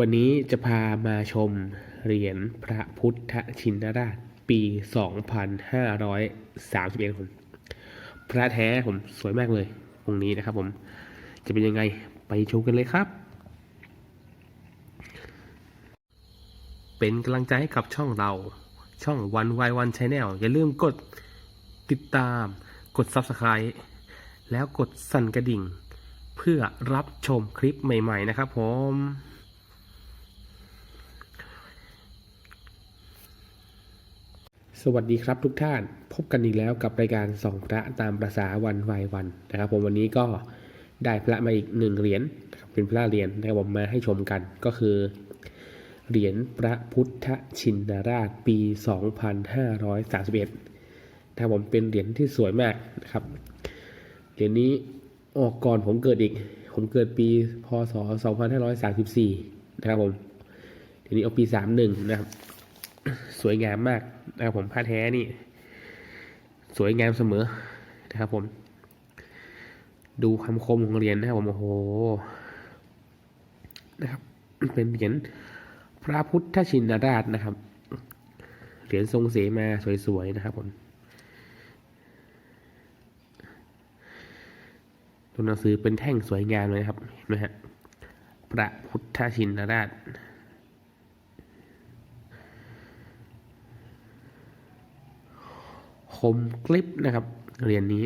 วันนี้จะพามาชมเหรียญพระพุทธชินราชปี 2531ผมพระแท้ผมสวยมากเลยองค์นี้นะครับผมจะเป็นยังไงไปชมกันเลยครับ เป็นกำลังใจให้กับช่องเราช่องวันวายวันชแนลอย่าลืมกดติดตามกด Subscribe แล้วกดสั่นกระดิ่ง เพื่อรับชมคลิปใหม่ ๆ นะครับผม สวัสดีครับทุกท่านพบกันอีกแล้วกับรายการส่องพระตามประษาวันวายวันนะครับ ผมวันนี้ก็ได้พระมาอีกหนึ่งเหรียญเป็นพระเหรียญนะครับผมมาให้ชมกันก็คือเหรียญพระพุทธชินราชปี 2531นะครับผมเป็นเหรียญที่สวยมากนะครับเหรียญนี้ออกก่อนผมเกิดอีก ผมเกิดปีพศ 2534 นะครับผมเหรียญนี้ออกปี 31 นะครับ สวยงามมากนะครับผมผ้าแท้นี่ สวยงามเสมอนะครับผม ดูคำคมของเหรียญนะครับผมโอ้โหนะครับ เป็นเหรียญพระพุทธชินราชนะครับเหรียญทรงเสมาสวยๆนะครับผมตัวหนังสือเป็นแท่งสวยงามเลยครับเห็นไหมฮะพระพุทธชินราช มกลิปนะครับ เหรียญนนี้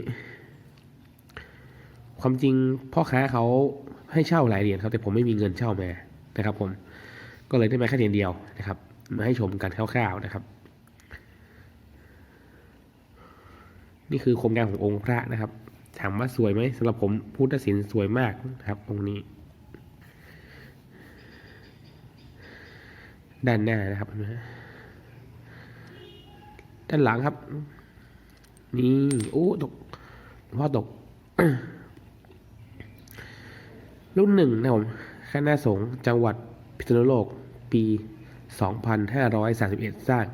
ความจริงพ่อค้าเขาให้เช่าหลายเหรียญครับ แต่ผมไม่มีเงินเช่ามานะครับ ผม ก็เลยได้มาแค่เหรียญเดียวนะครับ มาให้ชมกันคร่าวๆนะครับ นี่คือโคมงานขององค์พระนะครับถามว่าสวยไหมสำหรับผมพุทธศิลป์สวยมากนะครับองค์นี้ ด้านหน้านะครับด้านหลังครับ นี่โอ้ตกพ่อตก รุ่นหนึ่งนะผมคณะสงฆ์จังหวัดพิษณุโลก ปี 2531 สร้าง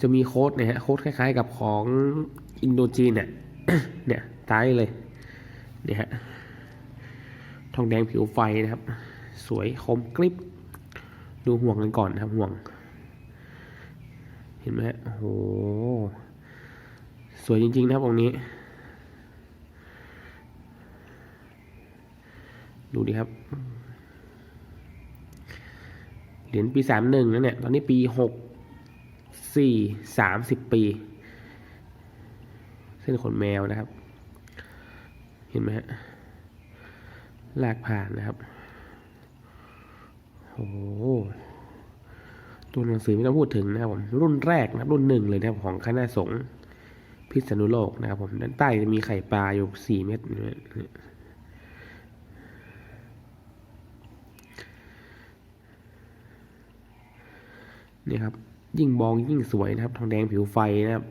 จะมีโค้ดเนี่ยฮะโค้ดคล้ายๆกับของอินโดจีนเนี่ยเนี่ยตายเลยเนี่ยฮะทองแดงผิวไฟนะครับ สวยคมกริบดูห่วงกันก่อนนะครับห่วง เห็นไหมฮะโอ้โห สวยจริง ๆ นะครับองค์นี้ ดูดิครับเหรียญปีสามหนึ่งแล้วเนี่ย ตอนนี้ปีหกสี่สามสิบปี เส้นขนแมวนะครับ เห็นไหมฮะลากผ่านนะครับโอ้โหตัวหนังสือไม่ต้องพูดถึงนะครับผมรุ่นแรกนะครับรุ่นหนึ่งเลยนะครับของคณะสงฆ์ พิษณุโลกนะครับผมด้านใต้จะมีไข่ปลาอยู่สี่เม็ดเนี่ยนะครับ ยิ่งมองยิ่งสวยนะครับ ทองแดงผิวไฟนะครับ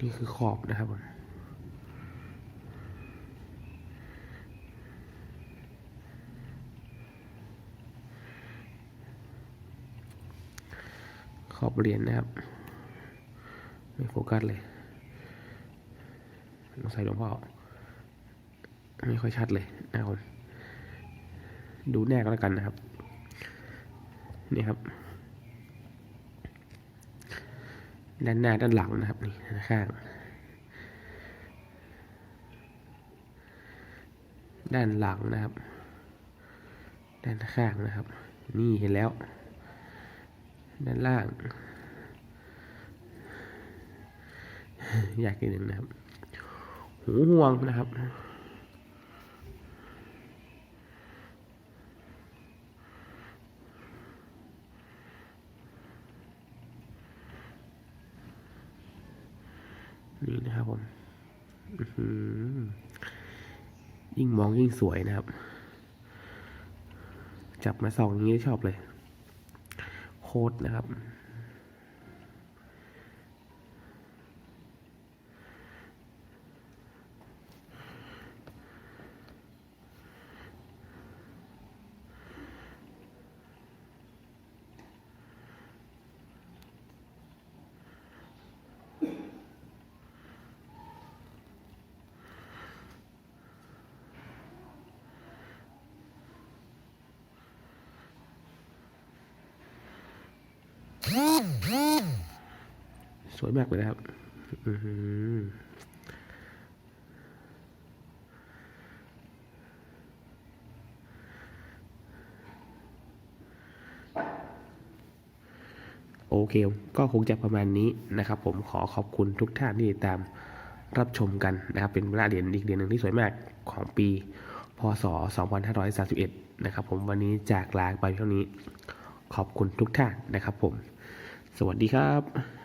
นี่คือขอบนะครับผม อบเหรียญนะครับ ไม่โฟกัสเลยต้องใส่หลวงพ่อไม่ค่อยชัดเลยนะครับดูแน่ก็แล้วกันนะครับ นี่ครับ ด้านหน้าด้านหลังนะครับนี่ด้านข้างด้านหลังนะครับ ด้านข้างนะครับ นี่เห็นแล้ว ด้านล่าง อยากกินหนึ่งนะครับ หูห่วงนะครับนี่นะครับผมยิ่งมองยิ่งสวยนะครับ จับมาสองอย่างนี้ชอบเลย โค้ดนะครับ สวยมากเลยนะครับโอเค ก็คงจะประมาณนี้นะครับ ผมขอขอบคุณทุกท่านที่ติดตามรับชมกันนะครับ เป็นเวลาเหรียญอีกเหรียญหนึ่งที่สวยมากของปี พศ 2531 นะครับ ผมวันนี้จากลาไปเท่านี้ ขอบคุณทุกท่านนะครับผม สวัสดีครับ